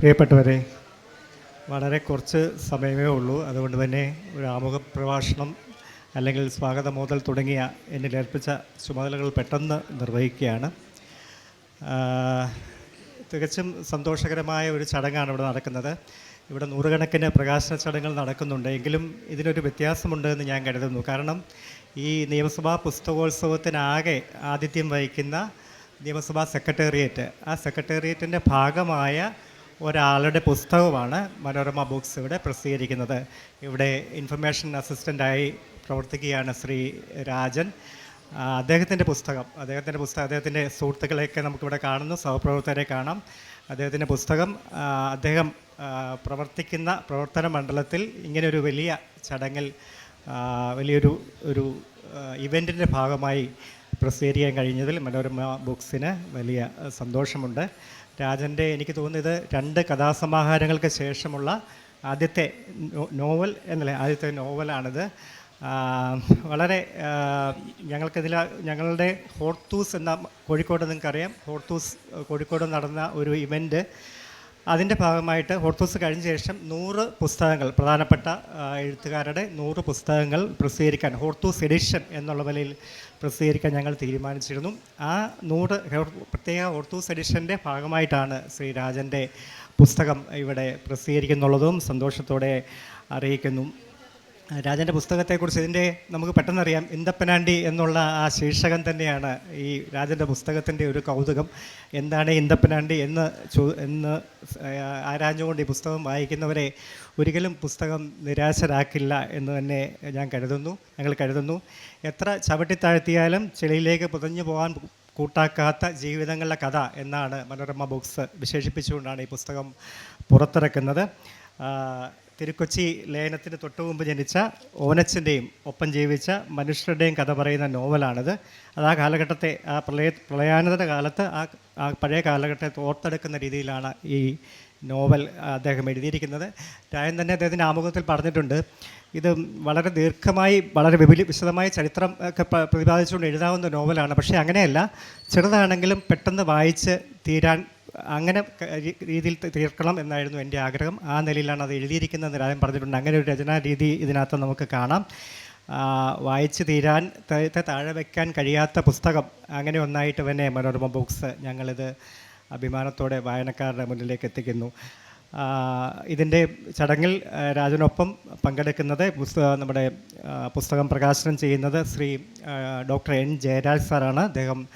പ്രിയപ്പെട്ടവരെ വളരെ കുറച്ച് സമയമേ ഉള്ളൂ. അതുകൊണ്ട് തന്നെ ഒരു ആമുഖ പ്രഭാഷണം അല്ലെങ്കിൽ സ്വാഗതം മുതൽ തുടങ്ങിയ എന്നിൽ ഏൽപ്പിച്ച ചുമതലകൾ പെട്ടെന്ന് നിർവഹിക്കുകയാണ്. തികച്ചും സന്തോഷകരമായ ഒരു ചടങ്ങാണ് ഇവിടെ നടക്കുന്നത്. ഇവിടെ നൂറുകണക്കിന് പ്രകാശന ചടങ്ങുകൾ നടക്കുന്നുണ്ട്. എങ്കിലും ഇതിനൊരു വ്യത്യാസമുണ്ട് എന്ന് ഞാൻ കരുതുന്നു. കാരണം ഈ നിയമസഭാ പുസ്തകോത്സവത്തിനാകെ ആതിഥ്യം വഹിക്കുന്ന നിയമസഭാ സെക്രട്ടേറിയറ്റ് ആ സെക്രട്ടേറിയറ്റിന്റെ ഭാഗമായ ഒരാളുടെ പുസ്തകമാണ് മനോരമ ബുക്സ് ഇവിടെ പ്രസിദ്ധീകരിക്കുന്നത്. ഇവിടെ ഇൻഫർമേഷൻ അസിസ്റ്റന്റായി പ്രവർത്തിക്കുകയാണ് ശ്രീ രാജൻ. അദ്ദേഹത്തിന്റെ പുസ്തകം അദ്ദേഹത്തിന്റെ പുസ്തകം അദ്ദേഹത്തിന്റെ സുഹൃത്തുക്കളെയൊക്കെ നമുക്കിവിടെ കാണുന്നു സഹപ്രവർത്തകരെ കാണാം. അദ്ദേഹത്തിന്റെ പുസ്തകം അദ്ദേഹം പ്രവർത്തിക്കുന്ന പ്രവർത്തന മണ്ഡലത്തിൽ ഇങ്ങനെയൊരു വലിയ ചടങ്ങിൽ വലിയൊരു ഒരു ഇവന്റിന്റെ ഭാഗമായി പ്രസിദ്ധീകരിക്കാൻ കഴിഞ്ഞതിൽ മനോരമ ബുക്സിന് വലിയ സന്തോഷമുണ്ട്. രാജന്റെ എനിക്ക് തോന്നുന്നത് രണ്ട് കഥാസമാഹാരങ്ങൾക്ക് ശേഷമുള്ള ആദ്യത്തെ നോവൽ എന്നല്ലേ? ആദ്യത്തെ നോവലാണിത്. വളരെ ഞങ്ങൾക്കിതിൽ ഞങ്ങളുടെ ഹോർത്തൂസ് എന്ന കോഴിക്കോട് നിങ്ങൾക്കറിയാം. ഹോർത്തൂസ് കോഴിക്കോട് നടന്ന ഒരു ഇവന്റ് അതിന്റെ ഭാഗമായിട്ട് ഹോർത്തൂസ് കഴിഞ്ഞ ശേഷം നൂറ് പുസ്തകങ്ങൾ പ്രധാനപ്പെട്ട എഴുത്തുകാരുടെ നൂറ് പുസ്തകങ്ങൾ പ്രസിദ്ധീകരിക്കാൻ ഹോർത്തൂസ് എഡിഷൻ എന്നുള്ള നിലയിൽ പ്രസിദ്ധീകരിക്കാൻ ഞങ്ങൾ തീരുമാനിച്ചിരുന്നു. ആ നൂറ് പ്രത്യേക ഹോർത്തൂസ് എഡിഷന്റെ ഭാഗമായിട്ടാണ് ശ്രീ രാജന്റെ പുസ്തകം ഇവിടെ പ്രസിദ്ധീകരിക്കുന്നുള്ളതും സന്തോഷത്തോടെ അറിയിക്കുന്നു. രാജന്റെ പുസ്തകത്തെക്കുറിച്ച് ഇതിന്റെ നമുക്ക് പെട്ടെന്നറിയാം ഇന്തപ്പനാണ്ടി എന്നുള്ള ആ ശീർഷകം തന്നെയാണ് ഈ രാജന്റെ പുസ്തകത്തിന്റെ ഒരു കൗതുകം. എന്താണ് ഇന്തപ്പനാണ്ടി എന്ന് ചോ എന്ന് ആരാഞ്ഞുകൊണ്ട് ഈ പുസ്തകം വായിക്കുന്നവരെ ഒരിക്കലും പുസ്തകം നിരാശരാക്കില്ല എന്ന് തന്നെ ഞാൻ കരുതുന്നു ഞങ്ങൾ കരുതുന്നു. എത്ര ചവിട്ടിത്താഴ്ത്തിയാലും ചെളിയിലേക്ക് പുതഞ്ഞു പോകാൻ കൂട്ടാക്കാത്ത ജീവിതങ്ങളുടെ കഥ എന്നാണ് മനോരമ ബുക്സ് വിശേഷിപ്പിച്ചുകൊണ്ടാണ് ഈ പുസ്തകം പുറത്തിറക്കുന്നത്. തിരുക്കൊച്ചി ലയനത്തിന് തൊട്ടു മുമ്പ് ജനിച്ച ഓനച്ചന്റെയും ഒപ്പം ജീവിച്ച മനുഷ്യരുടെയും കഥ പറയുന്ന നോവലാണിത്. അത് ആ കാലഘട്ടത്തെ ആ പ്രളയ പ്രളയാനന്തര കാലത്ത് ആ ആ പഴയ കാലഘട്ടത്തെ ഓർത്തെടുക്കുന്ന രീതിയിലാണ് ഈ നോവൽ അദ്ദേഹം എഴുതിയിരിക്കുന്നത്. രായൻ തന്നെ അദ്ദേഹത്തിന്റെ ആമുഖത്തിൽ പറഞ്ഞിട്ടുണ്ട്. ഇത് വളരെ ദീർഘമായി വളരെ വിപുലി വിശദമായ ചരിത്രം ഒക്കെ പ്രതിപാദിച്ചുകൊണ്ട് എഴുതാവുന്ന നോവലാണ്. പക്ഷേ അങ്ങനെയല്ല. ചെറുതാണെങ്കിലും പെട്ടെന്ന് വായിച്ച് തീരാൻ അങ്ങനെ രീതിയിൽ തീർക്കണം എന്നായിരുന്നു എന്റെ ആഗ്രഹം. ആ നിലയിലാണ് അത് എഴുതിയിരിക്കുന്നത് രാജൻ പറഞ്ഞിട്ടുണ്ട്. അങ്ങനെ ഒരു രചനാ രീതി ഇതിനകത്ത് നമുക്ക് കാണാം. വായിച്ചു തീരാൻ താഴെ വയ്ക്കാൻ കഴിയാത്ത പുസ്തകം. അങ്ങനെ ഒന്നായിട്ട് തന്നെ മനോരമ ബുക്സ് ഞങ്ങളിത് അഭിമാനത്തോടെ വായനക്കാരുടെ മുന്നിലേക്ക് എത്തിക്കുന്നു. ഇതിന്റെ ചടങ്ങിൽ രാജനൊപ്പം പങ്കെടുക്കുന്നത് പുസ്തക നമ്മുടെ പുസ്തകം പ്രകാശനം ചെയ്യുന്നത് ശ്രീ ഡോക്ടർ എൻ ജയരാജ് സാറാണ്. അദ്ദേഹം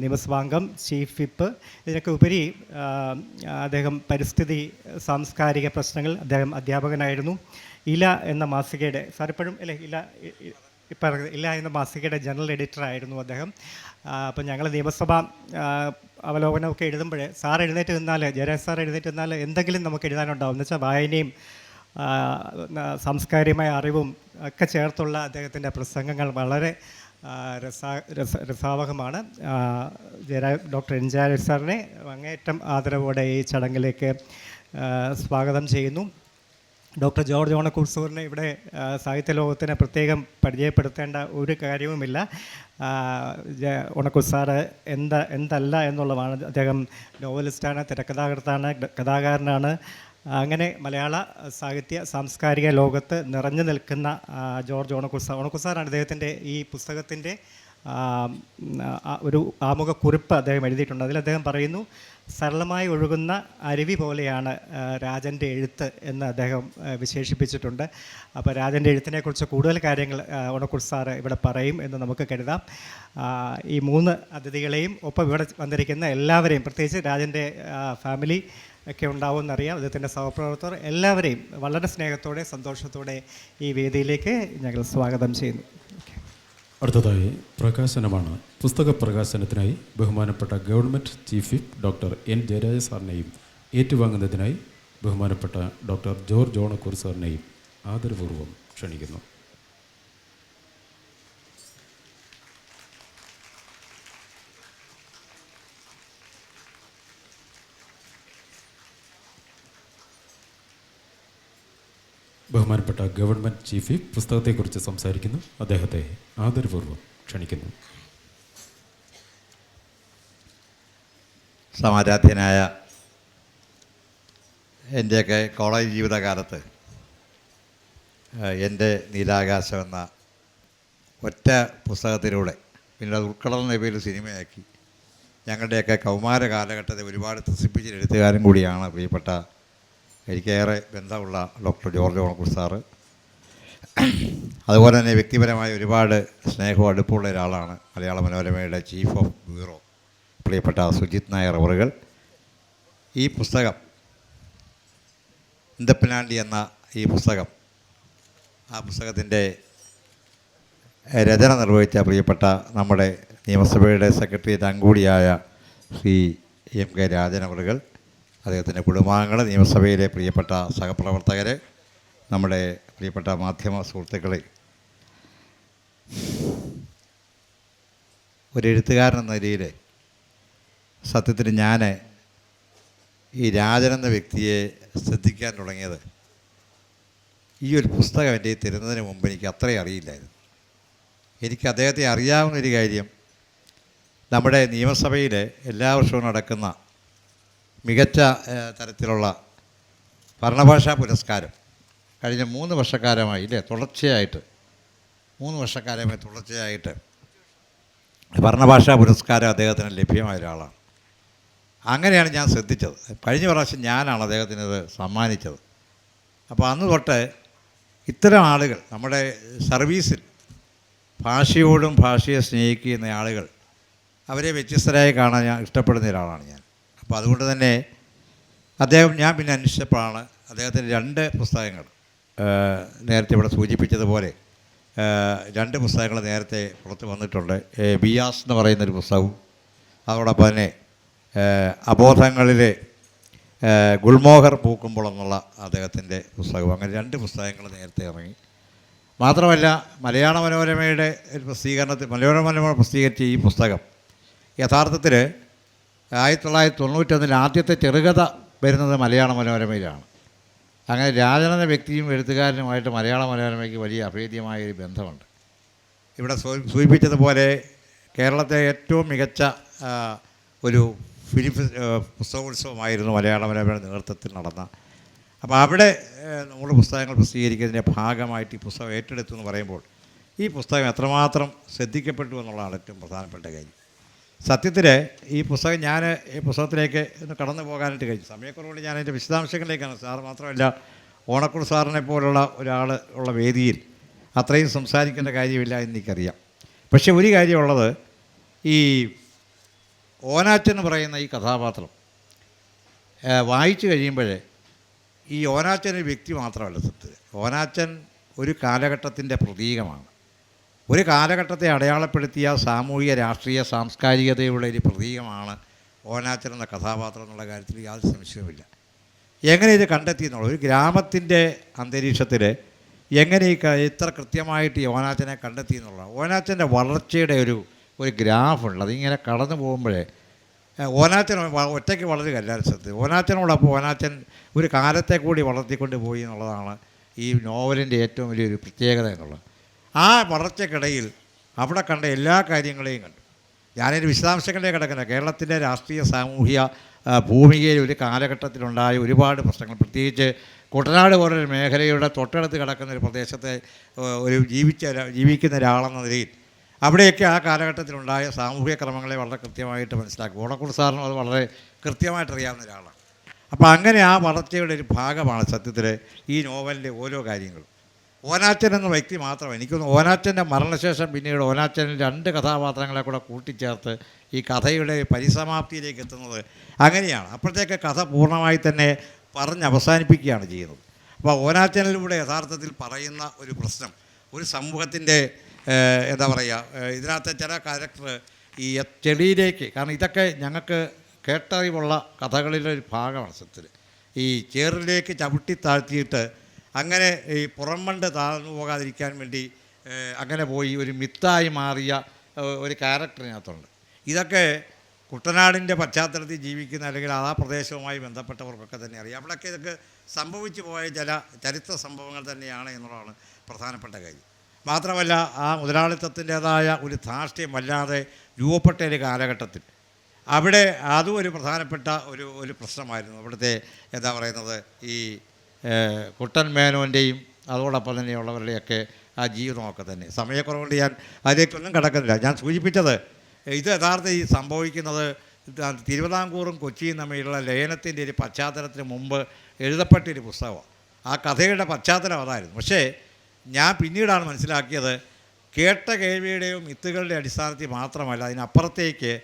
നിയമസഭാംഗം ചീഫ് വിപ്പ്. ഇതിനൊക്കെ ഉപരി അദ്ദേഹം പരിസ്ഥിതി സാംസ്കാരിക പ്രശ്നങ്ങൾ അദ്ദേഹം അധ്യാപകനായിരുന്നു. ഇല എന്ന മാസികയുടെ സാർ ഇപ്പോഴും അല്ലേ ഇല ഇപ്പം ഇല്ല എന്ന മാസികയുടെ ജനറൽ എഡിറ്റർ ആയിരുന്നു അദ്ദേഹം അപ്പം ഞങ്ങൾ നിയമസഭ അവലോകനമൊക്കെ എഴുതുമ്പോൾ സാർ എഴുന്നേറ്റ് നിന്നാൽ ജയരാജ് സാർ എഴുന്നേറ്റ് നിന്നാൽ എന്തെങ്കിലും നമുക്ക് എഴുതാനുണ്ടാവും. എന്ന് വെച്ചാൽ വായനയും സാംസ്കാരികമായ അറിവും ഒക്കെ ചേർത്തുള്ള അദ്ദേഹത്തിന്റെ പ്രസംഗങ്ങൾ വളരെ രസാ രസ രസാവഹമാണ്. ജയരാ ഡോക്ടർ എൻ ജയരാജ് സാറിനെ അങ്ങേറ്റം ആദരവോടെ ഈ ചടങ്ങിലേക്ക് സ്വാഗതം ചെയ്യുന്നു. ഡോക്ടർ ജോർജ് ഓണക്കുർസൂറിനെ ഇവിടെ സാഹിത്യ ലോകത്തിന് പ്രത്യേകം പരിചയപ്പെടുത്തേണ്ട ഒരു കാര്യവുമില്ല. ഓണക്കുർ സാറ് എന്താ എന്തല്ല എന്നുള്ളതാണ്. അദ്ദേഹം നോവലിസ്റ്റാണ് തിരക്കഥാകൃത്താണ് കഥാകാരനാണ്. അങ്ങനെ മലയാള സാഹിത്യ സാംസ്കാരിക ലോകത്ത് നിറഞ്ഞു നിൽക്കുന്ന ജോർജ് ഓണക്കുസ ഓണക്കുസാറാണ് സാറാണ് അദ്ദേഹത്തിന്റെ ഈ പുസ്തകത്തിന്റെ ഒരു ആമുഖ കുറിപ്പ് അദ്ദേഹം എഴുതിയിട്ടുണ്ട്. അതിൽ അദ്ദേഹം പറയുന്നു സരളമായി ഒഴുകുന്ന അരുവി പോലെയാണ് രാജന്റെ എഴുത്ത് എന്ന് അദ്ദേഹം വിശേഷിപ്പിച്ചിട്ടുണ്ട്. അപ്പോൾ രാജന്റെ എഴുത്തിനെക്കുറിച്ച് കൂടുതൽ കാര്യങ്ങൾ ആ, ഓണക്കുർ സാറ് ഇവിടെ പറയും എന്ന് നമുക്ക് കരുതാം. ഈ മൂന്ന് അതിഥികളെയും ഒപ്പം ഇവിടെ വന്നിരിക്കുന്ന എല്ലാവരെയും പ്രത്യേകിച്ച് രാജന്റെ ഫാമിലി ഒക്കെ ഉണ്ടാവുമെന്നറിയാം അദ്ദേഹത്തിന്റെ സഹപ്രവർത്തകർ എല്ലാവരെയും വളരെ സ്നേഹത്തോടെ സന്തോഷത്തോടെ ഈ വേദിയിലേക്ക് ഞങ്ങൾ സ്വാഗതം ചെയ്യുന്നു. അടുത്തതായി പ്രകാശനമാണ്. പുസ്തക പ്രകാശനത്തിനായി ബഹുമാനപ്പെട്ട government chief whip doctor N Jayaraj സാറിനെയും ഏറ്റുവാങ്ങുന്നതിനായി ബഹുമാനപ്പെട്ട ഡോക്ടർ ജോർജ് ഓണക്കൂർ സാറിനെയും ആദരപൂർവം ക്ഷണിക്കുന്നു. ബഹുമാനപ്പെട്ട ഗവൺമെന്റ് ചീഫ് പുസ്തകത്തെക്കുറിച്ച് സംസാരിക്കുന്നു. അദ്ദേഹത്തെ ആദരപൂർവം ക്ഷണിക്കുന്നു. സമാരാധ്യനായ എന്റെയൊക്കെ കോളേജ് ജീവിതകാലത്ത് എന്റെ നീലാകാശം എന്ന ഒറ്റ പുസ്തകത്തിലൂടെ പിന്നെ അത് ഉൾക്കടലിന്റെ പേരിൽ സിനിമയാക്കി ഞങ്ങളുടെയൊക്കെ കൗമാര കാലഘട്ടത്തെ ഒരുപാട് ത്രസിപ്പിച്ച എഴുത്തുകാരും കൂടിയാണ് പ്രിയപ്പെട്ട എനിക്കേറെ ബന്ധമുള്ള ഡോക്ടർ ജോർജ് ഓണക്കൂർ സാറ്. അതുപോലെ തന്നെ വ്യക്തിപരമായ ഒരുപാട് സ്നേഹവും അടുപ്പമുള്ള ഒരാളാണ് മലയാള മനോരമയുടെ ചീഫ് ഓഫ് ബ്യൂറോ. പ്രിയപ്പെട്ട സുജിത് നായർ അവറുകൾ. ഈ പുസ്തകം ഇന്ദപ്പനാണ്ടി എന്ന ഈ പുസ്തകം ആ പുസ്തകത്തിന്റെ രചന നിർവഹിച്ച പ്രിയപ്പെട്ട നമ്മുടെ നിയമസഭയുടെ സെക്രട്ടേറിയറ്റ് അങ്കൂടിയായ ശ്രീ എം കെ രാജൻ അവറുകൾ. അദ്ദേഹത്തിന്റെ കുടുംബാംഗങ്ങൾ നിയമസഭയിലെ പ്രിയപ്പെട്ട സഹപ്രവർത്തകർ നമ്മുടെ പ്രിയപ്പെട്ട മാധ്യമ സുഹൃത്തുക്കളെ. ഒരു എഴുത്തുകാരൻ എന്ന നിലയിൽ സത്യത്തിന് ഞാൻ ഈ രാജൻ എന്ന വ്യക്തിയെ ശ്രദ്ധിക്കാൻ തുടങ്ങിയത് ഈ ഒരു പുസ്തകം എന്റെ തരുന്നതിന് മുമ്പ് എനിക്ക് അത്രയും അറിയില്ലായിരുന്നു. എനിക്ക് അദ്ദേഹത്തെ അറിയാവുന്ന ഒരു കാര്യം നമ്മുടെ നിയമസഭയിൽ എല്ലാ വർഷവും നടക്കുന്ന മികച്ച തരത്തിലുള്ള ഭരണഭാഷാ പുരസ്കാരം. കഴിഞ്ഞ മൂന്ന് വർഷക്കാലമായി ഇല്ലേ? തുടർച്ചയായിട്ട്. മൂന്ന് വർഷക്കാലമായി തുടർച്ചയായിട്ട് ഭരണഭാഷാ പുരസ്കാരം അദ്ദേഹത്തിന് ലഭ്യമായ ഒരാളാണ്. അങ്ങനെയാണ് ഞാൻ ശ്രദ്ധിച്ചത്. കഴിഞ്ഞ പ്രാവശ്യം ഞാനാണ് അദ്ദേഹത്തിന് ഇത് സമ്മാനിച്ചത്. അപ്പോൾ അന്ന് തൊട്ട് ഇത്തരം ആളുകൾ നമ്മുടെ സർവീസിൽ ഭാഷയോടും ഭാഷയെ സ്നേഹിക്കുന്ന ആളുകൾ അവരെ വ്യത്യസ്തരായി കാണാൻ ഞാൻ ഇഷ്ടപ്പെടുന്ന ഒരാളാണ് ഞാൻ. അപ്പോൾ അതുകൊണ്ട് തന്നെ അദ്ദേഹം ഞാൻ പിന്നെ അന്വേഷിച്ചപ്പോഴാണ് അദ്ദേഹത്തിന്റെ രണ്ട് പുസ്തകങ്ങൾ നേരത്തെ ഇവിടെ സൂചിപ്പിച്ചതുപോലെ രണ്ട് പുസ്തകങ്ങൾ നേരത്തെ പുറത്ത് വന്നിട്ടുണ്ട്. ബിയാസ് എന്ന് പറയുന്നൊരു പുസ്തകവും അതോടൊപ്പം തന്നെ അബോധങ്ങളിലെ ഗുൾമോഹർ പൂക്കുമ്പോൾ എന്നുള്ള അദ്ദേഹത്തിന്റെ പുസ്തകവും അങ്ങനെ രണ്ട് പുസ്തകങ്ങൾ നേരത്തെ ഇറങ്ങി. മാത്രമല്ല മലയാള മനോരമയുടെ ഒരു പ്രസിദ്ധീകരണത്തിൽ മലയാള മനോരമ പ്രസിദ്ധീകരിച്ച ഈ പുസ്തകം യഥാർത്ഥത്തിൽ ആയിരത്തി തൊള്ളായിരത്തി തൊണ്ണൂറ്റൊന്നിൽ ആദ്യത്തെ ചെറുകഥ വരുന്നത് മലയാള മനോരമയിലാണ്. അങ്ങനെ രാജനെന്ന വ്യക്തിയും എഴുത്തുകാരനുമായിട്ട് മലയാള മനോരമയ്ക്ക് വലിയ അഭേദ്യമായ ഒരു ബന്ധമുണ്ട്. ഇവിടെ സൂചിപ്പിച്ചതുപോലെ കേരളത്തെ ഏറ്റവും മികച്ച ഒരു ഫിലിം പുസ്തകോത്സവമായിരുന്നു മലയാള മനോരമയുടെ നേതൃത്വത്തിൽ നടന്ന. അപ്പോൾ അവിടെ നമ്മൾ പുസ്തകങ്ങൾ പ്രസിദ്ധീകരിക്കുന്നതിന്റെ ഭാഗമായിട്ട് ഈ പുസ്തകം ഏറ്റെടുത്തു എന്ന് പറയുമ്പോൾ ഈ പുസ്തകം എത്രമാത്രം ശ്രദ്ധിക്കപ്പെട്ടു എന്നുള്ളതാണ് ഏറ്റവും പ്രധാനപ്പെട്ട കാര്യം. സത്യത്തിൽ ഈ പുസ്തകം ഞാൻ ഈ പുസ്തകത്തിലേക്ക് ഒന്ന് കടന്നു പോകാനായിട്ട് കഴിഞ്ഞു. സമയക്കുറവുകൊണ്ട് ഞാൻ അതിന്റെ വിശദാംശങ്ങളിലേക്കാണ്. സാർ മാത്രമല്ല ഓണക്കുൾ സാറിനെ പോലുള്ള ഒരാൾ ഉള്ള വേദിയിൽ അത്രയും സംസാരിക്കേണ്ട കാര്യമില്ല എന്ന് എനിക്കറിയാം പക്ഷേ ഒരു കാര്യമുള്ളത് ഈ ഓനാറ്റെന്ന് പറയുന്ന ഈ കഥാപാത്രം വായിച്ചു കഴിയുമ്പോൾ ഈ ഓനാച്ചൻ ഒരു വ്യക്തി മാത്രമല്ല സത്യത്തിൽ ഓനാച്ചൻ ഒരു കാലഘട്ടത്തിന്റെ പ്രതീകമാണ്. ഒരു കാലഘട്ടത്തെ അടയാളപ്പെടുത്തിയ സാമൂഹിക രാഷ്ട്രീയ സാംസ്കാരികതയുടെ ഒരു പ്രതീകമാണ് ഓനാച്ചൻ എന്ന കഥാപാത്രം എന്നുള്ള കാര്യത്തിൽ യാതൊരു സംശയവുമില്ല. എങ്ങനെ ഇത് കണ്ടെത്തി എന്നുള്ളത് ഒരു ഗ്രാമത്തിന്റെ അന്തരീക്ഷത്തിൽ എങ്ങനെ ഈ ഇത്ര കൃത്യമായിട്ട് ഈ ഓനാച്ചനെ കണ്ടെത്തി എന്നുള്ളത് ഓനാച്ചന്റെ വളർച്ചയുടെ ഒരു ഒരു ഗ്രാഫുണ്ട്. അതിങ്ങനെ കടന്നു പോകുമ്പോഴേ ഓനാച്ചൻ ഒറ്റയ്ക്ക് വളരുക എല്ലാവരും ശ്രദ്ധ ഓനാച്ചനോടൊപ്പം ഓനാച്ചൻ ഒരു കാലത്തെ കൂടി വളർത്തിക്കൊണ്ട് പോയി എന്നുള്ളതാണ് ഈ നോവലിന്റെ ഏറ്റവും വലിയൊരു പ്രത്യേകത എന്നുള്ളത്. ആ വളർച്ചക്കിടയിൽ അവിടെ കണ്ട എല്ലാ കാര്യങ്ങളെയും കണ്ടു. ഞാനൊരു വിശദാംശങ്ങളിലേക്ക് കിടക്കുന്നത് കേരളത്തിന്റെ രാഷ്ട്രീയ സാമൂഹിക ഭൂമികയിൽ ഒരു കാലഘട്ടത്തിലുണ്ടായ ഒരുപാട് പ്രശ്നങ്ങൾ. പ്രത്യേകിച്ച് കുട്ടനാട് പോലൊരു മേഖലയുടെ തൊട്ടടുത്ത് കിടക്കുന്ന ഒരു പ്രദേശത്തെ ഒരു ജീവിച്ച ജീവിക്കുന്ന ഒരാളെന്ന നിലയിൽ അവിടെയൊക്കെ ആ കാലഘട്ടത്തിലുണ്ടായ സാമൂഹിക ക്രമങ്ങളെ വളരെ കൃത്യമായിട്ട് മനസ്സിലാക്കും. ഓണക്കുടി സാറിനും അത് വളരെ കൃത്യമായിട്ട് അറിയാവുന്ന ഒരാളാണ്. അപ്പോൾ അങ്ങനെ ആ വളർച്ചയുടെ ഒരു ഭാഗമാണ് സത്യത്തിൽ ഈ നോവലിന്റെ ഓരോ കാര്യങ്ങളും. ഓനാച്ചൻ എന്ന വ്യക്തി മാത്രം. എനിക്കൊന്ന് ഓനാച്ചന്റെ മരണശേഷം പിന്നീട് ഓനാച്ചനിൽ രണ്ട് കഥാപാത്രങ്ങളെ കൂടെ കൂട്ടിച്ചേർത്ത് ഈ കഥയുടെ പരിസമാപ്തിയിലേക്ക് എത്തുന്നത് അങ്ങനെയാണ്. അപ്പോഴത്തേക്ക് കഥ പൂർണമായി തന്നെ പറഞ്ഞ് അവസാനിപ്പിക്കുകയാണ് ചെയ്യുന്നത്. അപ്പോൾ ഓനാച്ചനിലൂടെ യഥാർത്ഥത്തിൽ പറയുന്ന ഒരു പ്രശ്നം ഒരു സമൂഹത്തിന്റെ എന്താ പറയുക ഇതിനകത്തെ ചില ക്യാരക്ടർ ഈ ചെടിയിലേക്ക് കാരണം ഇതൊക്കെ ഞങ്ങൾക്ക് കേട്ടറിവുള്ള കഥകളിലെ ഒരു ഭാഗമാണ് സത്യത്തിൽ. ഈ ചേറിലേക്ക് ചവിട്ടി താഴ്ത്തിയിട്ട് അങ്ങനെ ഈ പുറംമണ്ട് താഴ്ന്നു പോകാതിരിക്കാൻ വേണ്ടി അങ്ങനെ പോയി ഒരു മിത്തായി മാറിയ ഒരു ക്യാരക്ടറിനകത്തുണ്ട്. ഇതൊക്കെ കുട്ടനാടിന്റെ പശ്ചാത്തലത്തിൽ ജീവിക്കുന്ന അല്ലെങ്കിൽ ആ പ്രദേശവുമായി ബന്ധപ്പെട്ടവർക്കൊക്കെ തന്നെ അറിയാം. അവിടെയൊക്കെ ഇതൊക്കെ സംഭവിച്ചു പോയ ചില ചരിത്ര സംഭവങ്ങൾ തന്നെയാണ് എന്നുള്ളതാണ് പ്രധാനപ്പെട്ട കാര്യം. മാത്രമല്ല ആ മുതലാളിത്തത്തിന്റേതായ ഒരു ധാർഷ്ട്യം വല്ലാതെ രൂപപ്പെട്ട ഒരു കാലഘട്ടത്തിൽ. അവിടെ അതും ഒരു പ്രധാനപ്പെട്ട ഒരു ഒരു പ്രശ്നമായിരുന്നു. അവിടുത്തെ എന്താ പറയുന്നത് ഈ കുട്ടൻ മേനോന്റെയും അതോടൊപ്പം തന്നെയുള്ളവരുടെയൊക്കെ ആ ജീവിതമൊക്കെ തന്നെ. സമയക്കുറവുകൊണ്ട് ഞാൻ അതിലേക്കൊന്നും കിടക്കുന്നില്ല. ഞാൻ സൂചിപ്പിച്ചത് ഇത് യഥാർത്ഥ ഈ സംഭവിക്കുന്നത് തിരുവിതാംകൂറും കൊച്ചിയും തമ്മിലുള്ള ലയനത്തിന്റെ ഒരു പശ്ചാത്തലത്തിന് മുമ്പ് എഴുതപ്പെട്ടൊരു പുസ്തകമാണ്. ആ കഥയുടെ പശ്ചാത്തലം അതായിരുന്നു. പക്ഷേ ഞാൻ പിന്നീടാണ് മനസ്സിലാക്കിയത് കേട്ട കേൾവിയുടെയോ മിത്തുകളുടെ അടിസ്ഥാനത്തിൽ മാത്രമല്ല അതിനപ്പുറത്തേക്ക്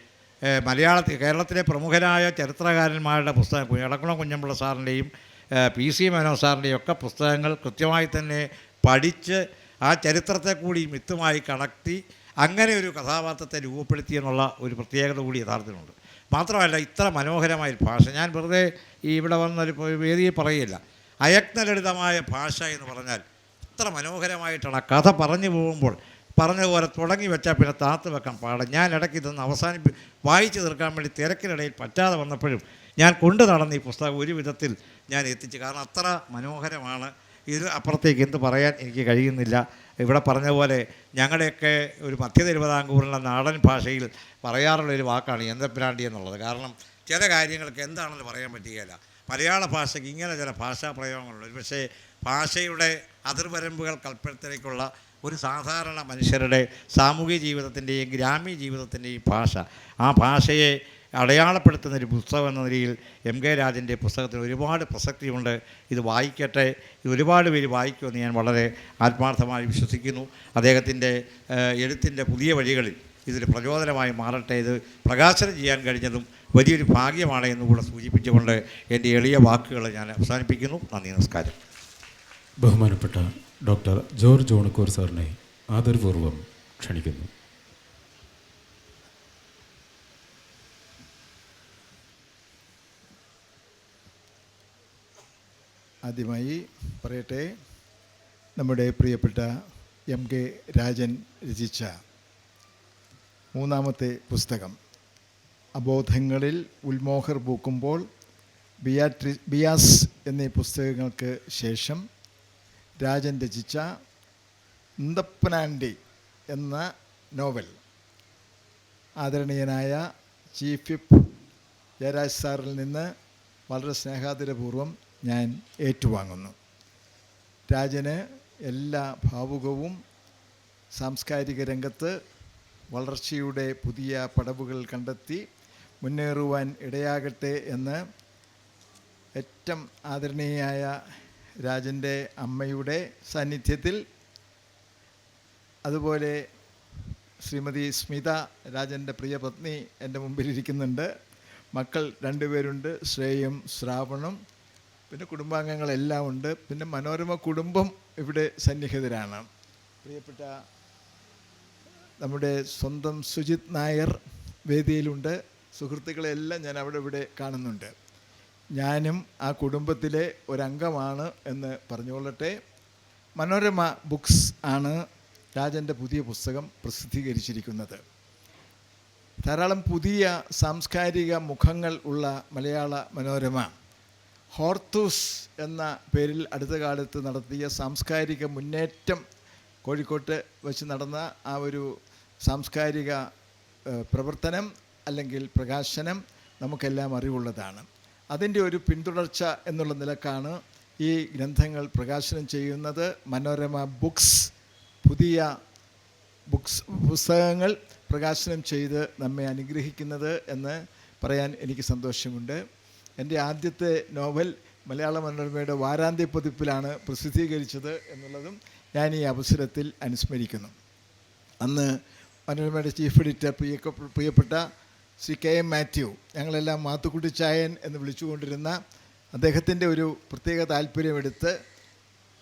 മലയാളത്തിൽ കേരളത്തിലെ പ്രമുഖരായ ചരിത്രകാരന്മാരുടെ പുസ്തകം എടക്കുളം കുഞ്ഞമ്പിള്ള സാറിന്റെയും പി സി മനോ സാറിന്റെയൊക്കെ പുസ്തകങ്ങൾ കൃത്യമായി തന്നെ പഠിച്ച് ആ ചരിത്രത്തെ കൂടി മിത്തുമായി കണക്തി അങ്ങനെ ഒരു കഥാപാത്രത്തെ രൂപപ്പെടുത്തി എന്നുള്ള ഒരു പ്രത്യേകത കൂടി യഥാർത്ഥത്തിലുണ്ട്. മാത്രമല്ല ഇത്ര മനോഹരമായ ഭാഷ. ഞാൻ വെറുതെ ഈ ഇവിടെ വന്നൊരു വേദിയെ പറയില്ല അയജ്ഞലളിതമായ ഭാഷ എന്ന് പറഞ്ഞാൽ ഇത്ര മനോഹരമായിട്ടാണ് കഥ പറഞ്ഞു പോകുമ്പോൾ പറഞ്ഞതുപോലെ തുടങ്ങി വെച്ചാൽ പിന്നെ താത്ത് വെക്കാൻ പാടില്ല ഞാൻ ഇടയ്ക്ക് ഇതൊന്ന് അവസാനിപ്പി വായിച്ചു തീർക്കാൻ വേണ്ടി തിരക്കിനിടയിൽ പറ്റാതെ വന്നപ്പോഴും ഞാൻ കൊണ്ടു നടന്ന ഈ പുസ്തകം ഒരു വിധത്തിൽ ഞാൻ എത്തിച്ചു. കാരണം അത്ര മനോഹരമാണ്. ഇത് അപ്പുറത്തേക്ക് എന്ത് പറയാൻ എനിക്ക് കഴിയുന്നില്ല. ഇവിടെ പറഞ്ഞ പോലെ ഞങ്ങളുടെയൊക്കെ ഒരു മധ്യ തിരുവിതാംകൂറിലെ നാടൻ ഭാഷയിൽ പറയാറുള്ള ഒരു വാക്കാണ് യന്ത്രപ്രാണ്ടി എന്നുള്ളത്. കാരണം ചില കാര്യങ്ങൾക്ക് എന്താണെന്ന് പറയാൻ പറ്റുകയില്ല. മലയാള ഭാഷയ്ക്ക് ഇങ്ങനെ ചില ഭാഷാ പ്രയോഗങ്ങളുണ്ട് പക്ഷേ ഭാഷയുടെ അതിർവരമ്പുകൾ കൽപ്പനത്തിലേക്കുള്ള ഒരു സാധാരണ മനുഷ്യരുടെ സാമൂഹിക ജീവിതത്തിന്റെയും ഗ്രാമീണ ജീവിതത്തിന്റെയും ഭാഷ. ആ ഭാഷയെ അടയാളപ്പെടുത്തുന്ന ഒരു പുസ്തകം എന്ന നിലയിൽ എം കെ രാജന്റെ പുസ്തകത്തിന് ഒരുപാട് പ്രസക്തിയുണ്ട്. ഇത് വായിക്കട്ടെ. ഇത് ഒരുപാട് പേര് വായിക്കുമെന്ന് ഞാൻ വളരെ ആത്മാർത്ഥമായി വിശ്വസിക്കുന്നു. അദ്ദേഹത്തിന്റെ എഴുത്തിന്റെ പുതിയ വഴികളിൽ ഇതൊരു പ്രചോദനമായി മാറട്ടെ. ഇത് പ്രകാശനം ചെയ്യാൻ കഴിഞ്ഞതും വലിയൊരു ഭാഗ്യമാണ് എന്നുകൂടെ സൂചിപ്പിച്ചുകൊണ്ട് എന്റെ എളിയ വാക്കുകൾ ഞാൻ അവസാനിപ്പിക്കുന്നു. നന്ദി നമസ്കാരം. ബഹുമാനപ്പെട്ട ഡോക്ടർ ജോർജ് ഓണക്കൂർ സാറിനെ ആദരപൂർവം ക്ഷണിക്കുന്നു. ആദ്യമായി പറയട്ടെ നമ്മുടെ പ്രിയപ്പെട്ട എം കെ രാജൻ രചിച്ച മൂന്നാമത്തെ പുസ്തകം. അബോധങ്ങളിൽ ഉൽമോഹർ പൂക്കുമ്പോൾ ബിയാട്രി ബിയാസ് എന്നീ പുസ്തകങ്ങൾക്ക് ശേഷം രാജൻ രചിച്ച ഇന്ദപ്പനാൻഡി എന്ന നോവൽ. ആദരണീയനായ ചീഫ് വിപ്പ് ജയരാജ് സാറിൽ നിന്ന് വളരെ സ്നേഹാതിരപൂർവം ഞാൻ ഏറ്റുവാങ്ങുന്നു. രാജന് എല്ലാ ഭാവുകവും സാംസ്കാരിക രംഗത്ത് വളർച്ചയുടെ പുതിയ പടവുകൾ കണ്ടെത്തി മുന്നേറുവാൻ ഇടയാകട്ടെ എന്ന് ഏറ്റവും ആദരണീയയായ രാജന്റെ അമ്മയുടെ സാന്നിധ്യത്തിൽ അതുപോലെ ശ്രീമതി സ്മിത രാജന്റെ പ്രിയപത്നി എന്റെ മുമ്പിലിരിക്കുന്നുണ്ട്. മക്കൾ രണ്ടുപേരുണ്ട്. ശ്രേയും ശ്രാവണും പിന്നെ കുടുംബാംഗങ്ങളെല്ലാം ഉണ്ട്. പിന്നെ മനോരമ കുടുംബം ഇവിടെ സന്നിഹിതരാണ്. പ്രിയപ്പെട്ട നമ്മുടെ സ്വന്തം സുജിത് നായർ വേദിയിലുണ്ട്. സുഹൃത്തുക്കളെല്ലാം ഞാൻ അവിടെ ഇവിടെ കാണുന്നുണ്ട്. ഞാനും ആ കുടുംബത്തിലെ ഒരംഗമാണ് എന്ന് പറഞ്ഞുകൊള്ളട്ടെ. മനോരമ ബുക്സ് ആണ് രാജന്റെ പുതിയ പുസ്തകം പ്രസിദ്ധീകരിച്ചിരിക്കുന്നത്. ധാരാളം പുതിയ സാംസ്കാരിക മുഖങ്ങൾ ഉള്ള മലയാള മനോരമ. ഹോർത്തൂസ് എന്ന പേരിൽ അടുത്ത കാലത്ത് നടത്തിയ സാംസ്കാരിക മുന്നേറ്റം കോഴിക്കോട്ട് വെച്ച് നടന്ന ആ ഒരു സാംസ്കാരിക പ്രവർത്തനം അല്ലെങ്കിൽ പ്രകാശനം നമുക്കെല്ലാം അറിവുള്ളതാണ്. അതിന്റെ ഒരു പിന്തുടർച്ച എന്നുള്ള നിലക്കാണ് ഈ ഗ്രന്ഥങ്ങൾ പ്രകാശനം ചെയ്യുന്നത്. മനോരമ ബുക്സ് പുതിയ ബുക്സ് പുസ്തകങ്ങൾ പ്രകാശനം ചെയ്ത് നമ്മെ അനുഗ്രഹിക്കുന്നത് എന്ന് പറയാൻ എനിക്ക് സന്തോഷമുണ്ട്. എന്റെ ആദ്യത്തെ നോവൽ മലയാള മനോരമയുടെ വാരാന്ത്യ പതിപ്പിലാണ് പ്രസിദ്ധീകരിച്ചത് എന്നുള്ളതും ഞാൻ ഈ അവസരത്തിൽ അനുസ്മരിക്കുന്നു. അന്ന് മനോരമയുടെ ചീഫ് എഡിറ്റർ പ്രിയ പ്രിയപ്പെട്ട ശ്രീ കെ എം മാത്യു ഞങ്ങളെല്ലാം മാത്തുക്കുട്ടി ചായൻ എന്ന് വിളിച്ചുകൊണ്ടിരുന്ന അദ്ദേഹത്തിന്റെ ഒരു പ്രത്യേക താല്പര്യമെടുത്ത്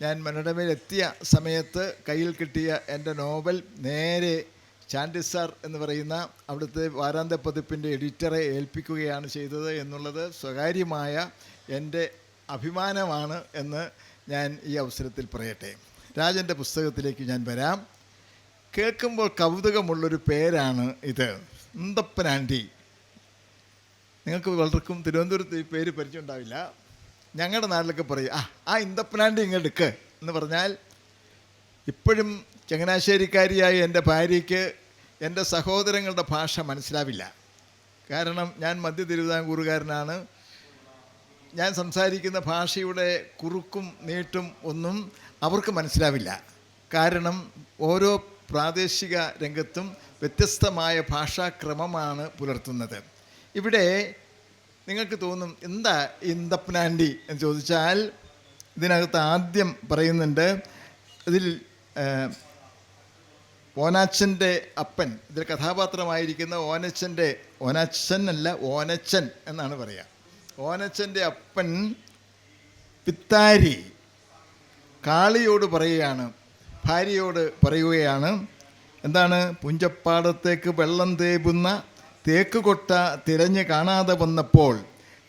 ഞാൻ മനോരമയിലെത്തിയ സമയത്ത് കയ്യിൽ കിട്ടിയ എന്റെ നോവൽ നേരെ ചാണ്ടിസാർ എന്ന് പറയുന്ന അവിടുത്തെ വാരാന്ത്യ പതിപ്പിന്റെ എഡിറ്ററെ ഏൽപ്പിക്കുകയാണ് ചെയ്തത് എന്നുള്ളത് സ്വകാര്യമായ എന്റെ അഭിമാനമാണ് എന്ന് ഞാൻ ഈ അവസരത്തിൽ പറയട്ടെ. രാജന്റെ പുസ്തകത്തിലേക്ക് ഞാൻ വരാം. കേൾക്കുമ്പോൾ കൗതുകമുള്ളൊരു പേരാണ് ഇത്. ന്തപ്പനാൻഡി നിങ്ങൾക്ക് വളർക്കും തിരുവനന്തപുരത്ത് ഈ പേര് പരിചയമുണ്ടാവില്ല. ഞങ്ങളുടെ നാട്ടിലൊക്കെ പറയും ആ ആ ഇന്തപ്പനാൻഡി ഇങ്ങ് എടുക്ക് എന്ന് പറഞ്ഞാൽ ഇപ്പോഴും ചങ്ങനാശ്ശേരിക്കാരിയായ എന്റെ ഭാര്യയ്ക്ക് എന്റെ സഹോദരങ്ങളുടെ ഭാഷ മനസ്സിലാവില്ല. കാരണം ഞാൻ മധ്യ തിരുവിതാംകൂറുകാരനാണ്. ഞാൻ സംസാരിക്കുന്ന ഭാഷയുടെ കുറുക്കും നീട്ടും ഒന്നും അവർക്ക് മനസ്സിലാവില്ല. കാരണം ഓരോ പ്രാദേശിക രംഗത്തും വ്യത്യസ്തമായ ഭാഷാക്രമമാണ് പുലർത്തുന്നത്. ഇവിടെ നിങ്ങൾക്ക് തോന്നും എന്താ ഇന്ദപ്നാൻഡി എന്ന് ചോദിച്ചാൽ ഇതിനകത്ത് ആദ്യം പറയുന്നുണ്ട് ഇതിൽ ഓനാച്ചന്റെ അപ്പൻ ഇതിൽ കഥാപാത്രമായിരിക്കുന്ന ഓനച്ചന്റെ ഓനാച്ചൻ അല്ല ഓനച്ചൻ എന്നാണ് പറയുക ഓനച്ചന്റെ അപ്പൻ പിത്താരി കാളിയോട് പറയുകയാണ് ഭാര്യയോട് പറയുകയാണ് എന്താണ്? പുഞ്ചപ്പാടത്തേക്ക് വെള്ളം തേപുന്ന തേക്ക് കൊട്ട തിരഞ്ഞ് കാണാതെ വന്നപ്പോൾ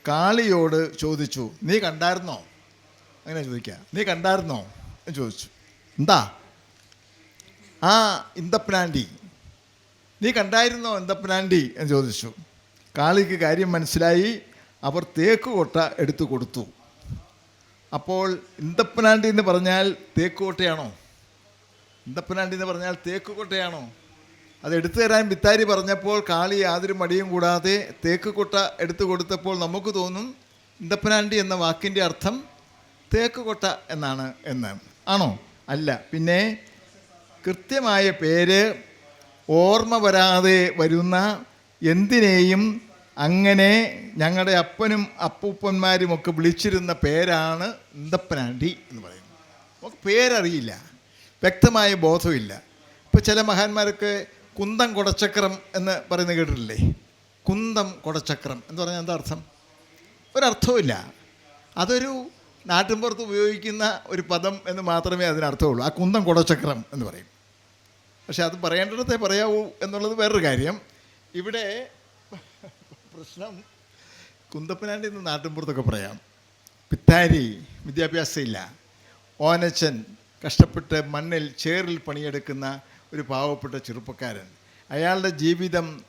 കാളിയോട് ചോദിച്ചു നീ കണ്ടായിരുന്നോ? അങ്ങനെ ചോദിക്കുക നീ കണ്ടായിരുന്നോ? എന്ന് ചോദിച്ചു. എന്താ? ആ ഇന്തപ്പനാണ്ടി നീ കണ്ടായിരുന്നോ ഇന്തപ്പനാണ്ടി എന്ന് ചോദിച്ചു. കാളിക്ക് കാര്യം മനസ്സിലായി അവർ തേക്ക് കൊട്ട എടുത്തു കൊടുത്തു. അപ്പോൾ ഇന്തപ്പനാണ്ടി എന്ന് പറഞ്ഞാൽ തേക്ക് കോട്ടയാണോ? ഇന്തപ്പനാണ്ടി എന്ന് പറഞ്ഞാൽ തേക്ക് കൊട്ടയാണോ അത് എടുത്തു തരാൻ ബിത്താരി പറഞ്ഞപ്പോൾ കാളി യാതൊരു മടിയും കൂടാതെ തേക്ക് കൊട്ട എടുത്തു കൊടുത്തപ്പോൾ നമുക്ക് തോന്നും ഇന്തപ്പനാണ്ടി എന്ന വാക്കിന്റെ അർത്ഥം തേക്ക് കൊട്ട എന്നാണ് എന്ന്. ആണോ? അല്ല. പിന്നെ കൃത്യമായ പേര് ഓർമ്മ വരാതെ വരുന്ന എന്തിനേയും അങ്ങനെ ഞങ്ങളുടെ അപ്പനും അപ്പൂപ്പന്മാരും ഒക്കെ വിളിച്ചിരുന്ന പേരാണ് ഇന്തപ്പനാണ്ടി എന്ന് പറയുന്നത്. നമുക്ക് പേരറിയില്ല. വ്യക്തമായ ബോധമില്ല ഇപ്പോൾ ചില മഹാന്മാരൊക്കെ കുന്തം കുടച്ചക്രം എന്ന് പറയുന്നത് കേട്ടിട്ടില്ലേ? കുന്തം കുടച്ചക്രം എന്ന് പറഞ്ഞാൽ എന്താ അർത്ഥം? ഒരർത്ഥവുമില്ല. അതൊരു നാട്ടിൻപുറത്ത് ഉപയോഗിക്കുന്ന ഒരു പദം എന്ന് മാത്രമേ അതിനർത്ഥമുള്ളൂ. ആ കുന്തം കുടച്ചക്രം എന്ന് പറയും. പക്ഷെ അത് പറയേണ്ടിടത്തെ പറയാവൂ എന്നുള്ളത് വേറൊരു കാര്യം. ഇവിടെ പ്രശ്നം കുന്തപ്പനാണ്ടി എന്ന് നാട്ടിൻപുറത്തൊക്കെ പറയാം. പിത്താരി വിദ്യാഭ്യാസം ഇല്ല ഓനച്ചൻ കഷ്ടപ്പെട്ട് മണ്ണിൽ ചേറിൽ പണിയെടുക്കുന്ന ഒരു പാവപ്പെട്ട ചെറുപ്പക്കാരൻ. അയാളുടെ ജീവിതം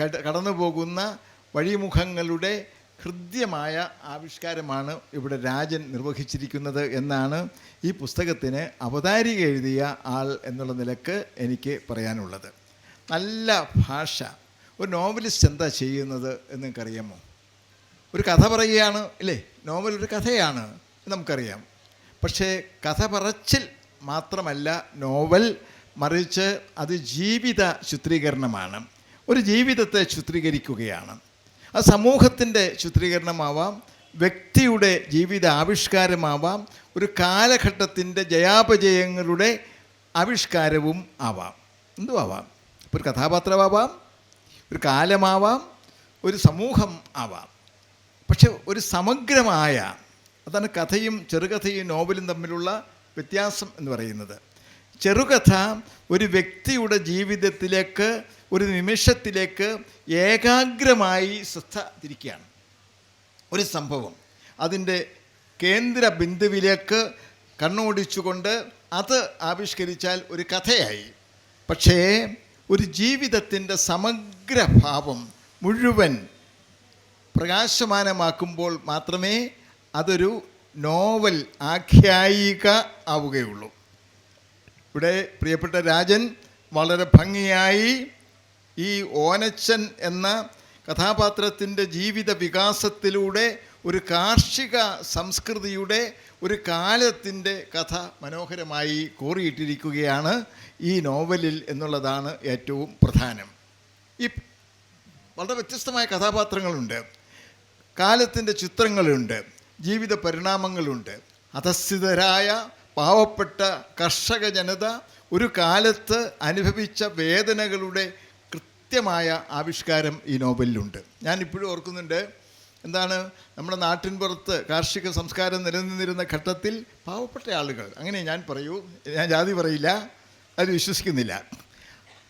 കട കടന്നു പോകുന്ന വഴിമുഖങ്ങളുടെ ഹൃദ്യമായ ആവിഷ്കാരമാണ് ഇവിടെ രാജൻ നിർവഹിച്ചിരിക്കുന്നത് എന്നാണ് ഈ പുസ്തകത്തിന് അവതാരിക എഴുതിയ ആൾ എന്നുള്ള നിലയ്ക്ക് എനിക്ക് പറയാനുള്ളത്. നല്ല ഭാഷ. ഒരു നോവലിസ്റ്റ് എന്താ ചെയ്യുന്നത് എന്ന് നിങ്ങൾക്കറിയാമോ? ഒരു കഥ പറയുകയാണ് ഇല്ലേ? നോവൽ ഒരു കഥയാണ് നമുക്കറിയാം. പക്ഷേ കഥ പറച്ചിൽ മാത്രമല്ല നോവൽ മറിച്ച് അത് ജീവിത ചിത്രീകരണമാണ് ഒരു ജീവിതത്തെ ചിത്രീകരിക്കുകയാണ് അത് സമൂഹത്തിന്റെ ചിത്രീകരണമാവാം വ്യക്തിയുടെ ജീവിത ആവിഷ്കാരമാവാം ഒരു കാലഘട്ടത്തിന്റെ ജയാപജയങ്ങളുടെ ആവിഷ്കാരവും ആവാം. എന്തും ആവാം. ഒരു കഥാപാത്രമാവാം ഒരു കാലമാവാം ഒരു സമൂഹം ആവാം. പക്ഷെ ഒരു സമഗ്രമായ അതാണ് കഥയും ചെറുകഥയും നോവലും തമ്മിലുള്ള വ്യത്യാസം എന്ന് പറയുന്നത്. ചെറുകഥ ഒരു വ്യക്തിയുടെ ജീവിതത്തിലേക്ക് ഒരു നിമിഷത്തിലേക്ക് ഏകാഗ്രമായി ശ്രദ്ധ തിരിക്കുകയാണ്. ഒരു സംഭവം. അതിന്റെ കേന്ദ്ര ബിന്ദുവിലേക്ക് കണ്ണോടിച്ചുകൊണ്ട് അത് ആവിഷ്കരിച്ചാൽ ഒരു കഥയായി. പക്ഷേ ഒരു ജീവിതത്തിന്റെ സമഗ്രഭാവം മുഴുവൻ പ്രകാശമാനമാക്കുമ്പോൾ മാത്രമേ അതൊരു നോവൽ ആഖ്യായിക ആവുകയുള്ളൂ. ഇവിടെ പ്രിയപ്പെട്ട രാജൻ വളരെ ഭംഗിയായി ഈ ഓനച്ചൻ എന്ന കഥാപാത്രത്തിന്റെ ജീവിത വികാസത്തിലൂടെ ഒരു കാർഷിക സംസ്കൃതിയുടെ ഒരു കാലത്തിന്റെ കഥ മനോഹരമായി കോറിയിട്ടിരിക്കുകയാണ് ഈ നോവലിൽ എന്നുള്ളതാണ് ഏറ്റവും പ്രധാനം. ഈ വളരെ വ്യത്യസ്തമായ കഥാപാത്രങ്ങളുണ്ട്. കാലത്തിന്റെ ചിത്രങ്ങളുണ്ട്. ജീവിത പരിണാമങ്ങളുണ്ട്. അധസ്ഥിതരായ പാവപ്പെട്ട കർഷക ജനത ഒരു കാലത്ത് അനുഭവിച്ച വേദനകളുടെ കൃത്യമായ ആവിഷ്കാരം ഈ നോവലിലുണ്ട്. ഞാൻ ഇപ്പോഴും ഓർക്കുന്നുണ്ട് എന്താണ് നമ്മുടെ നാട്ടിൻ പുറത്ത് കാർഷിക സംസ്കാരം നിലനിന്നിരുന്ന ഘട്ടത്തിൽ പാവപ്പെട്ട ആളുകൾ. അങ്ങനെ ഞാൻ പറയൂ ഞാൻ ജാതി പറയില്ല അത് വിശ്വസിക്കുന്നില്ല.